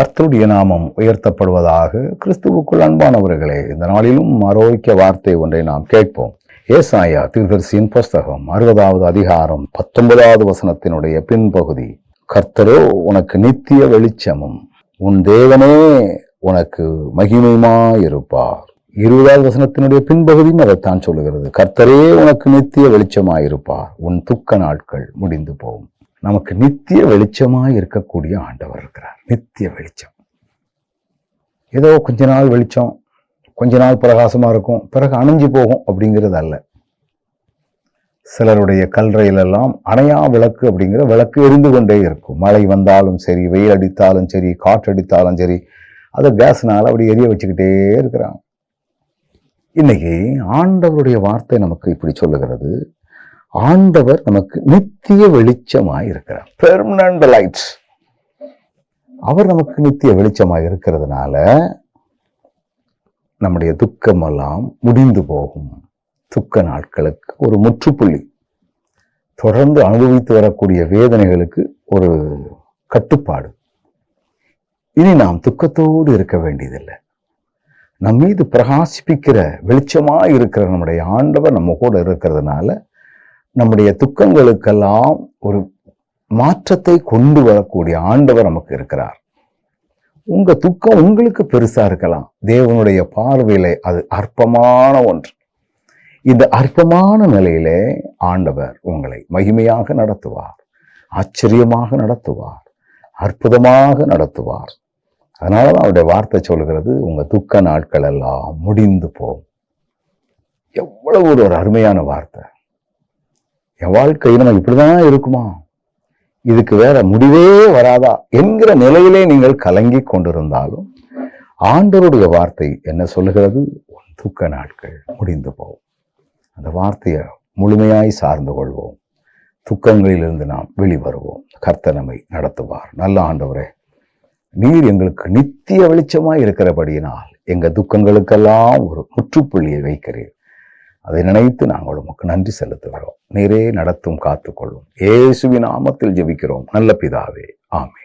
கர்த்தருடைய நாமம் உயர்த்தப்படுவதாக கிறிஸ்துவுக்குள் அன்பானவர்களே இந்த நாளிலும் ஆரோக்கிய வார்த்தை ஒன்றை நாம் கேட்போம். ஏசாயா தீர்தரிசியின் புஸ்தகம் அறுபதாவது அதிகாரம் பத்தொன்பதாவது வசனத்தினுடைய பின்பகுதி. கர்த்தரோ உனக்கு நித்திய வெளிச்சமும் உன் தேவனே உனக்கு மகிமையுமாயிருப்பார். இருபதாவது வசனத்தினுடைய பின்பகுதியும் அதைத்தான் சொல்லுகிறது. கர்த்தரே உனக்கு நித்திய வெளிச்சமாயிருப்பார். உன் துக்க நாட்கள் முடிந்து போகும் நமக்கு நித்திய வெளிச்சமாய் இருக்கக்கூடிய ஆண்டவர் இருக்கிறார். நித்திய வெளிச்சம். ஏதோ கொஞ்ச நாள் வெளிச்சம் கொஞ்ச நாள் பிரகாசமா இருக்கும் பிறகு அணைஞ்சு போகும் அப்படிங்கிறது அல்ல. சிலருடைய கல்றையிலெல்லாம் அணையா விளக்கு அப்படிங்கிற விளக்கு எரிந்து கொண்டே இருக்கும். மழை வந்தாலும் சரி வெயில் அடித்தாலும் சரி காற்று அடித்தாலும் சரி அதை கேஸ்னால அப்படி எரிய வச்சுக்கிட்டே இருக்கிறாங்க இன்னைக்கு ஆண்டவருடைய வார்த்தை நமக்கு இப்படி சொல்லுகிறது. ஆண்டவர் நமக்கு நித்திய வெளிச்சமாக இருக்கிறார் பெர்மனன்ட் லைட்ஸ் அவர் நமக்கு நித்திய வெளிச்சமாக இருக்கிறதுனால நம்முடைய துக்கமெல்லாம் முடிந்து போகும். துக்க நாட்களுக்கு ஒரு முற்றுப்புள்ளி. தொடர்ந்து அனுபவித்து வரக்கூடிய வேதனைகளுக்கு ஒரு கட்டுப்பாடு. இனி நாம் துக்கத்தோடு இருக்க வேண்டியதில்லை. நம் மீது பிரகாசிப்பிக்கிற வெளிச்சமா இருக்கிற நம்முடைய ஆண்டவர் நம்ம கூட இருக்கிறதுனால நம்முடைய துக்கங்களுக்கெல்லாம் ஒரு மாற்றத்தை கொண்டு வரக்கூடிய ஆண்டவர் நமக்கு இருக்கிறார். உங்க துக்கம் உங்களுக்கு பெருசா இருக்கலாம். தேவனுடைய பார்வையில அது அற்பமான ஒன்று. இந்த அற்பமான நிலையிலே ஆண்டவர் உங்களை மகிமையாக நடத்துவார் ஆச்சரியமாக நடத்துவார் அற்புதமாக நடத்துவார். அதனாலதான் அவருடைய வார்த்தை சொல்கிறது உங்க துக்க நாட்கள் எல்லாம் முடிந்து போகும் எவ்வளவு ஒரு ஒரு அருமையான வார்த்தை. என் வாழ்க்கை நம்ம இப்படிதான் இருக்குமா? இதுக்கு வேற முடிவே வராதா என்கிற நிலையிலே நீங்கள் கலங்கி கொண்டிருந்தாலும் ஆண்டவருடைய வார்த்தை என்ன சொல்லுகிறது? உன் துக்க நாட்கள் முடிந்து போகும். அந்த வார்த்தையை முழுமையாய் சார்ந்து கொள்வோம். துக்கங்களிலிருந்து நாம் வெளிவருவோம். கர்த்தனமை நம்மை நடத்துவார். நல்ல ஆண்டவரே நீர் எங்களுக்கு நித்திய வெளிச்சமாய் இருக்கிறபடியினால் எங்கள் துக்கங்களுக்கெல்லாம் ஒரு முற்றுப்புள்ளியை வைக்கிறீர். அதை நினைத்து நாங்கள் உமக்கு நன்றி செலுத்துகிறோம். நீரே நடத்தும் காத்துக்கொள்ளும். இயேசுவின் நாமத்தில் ஜெபிக்கிறோம். நல்ல பிதாவே. ஆமே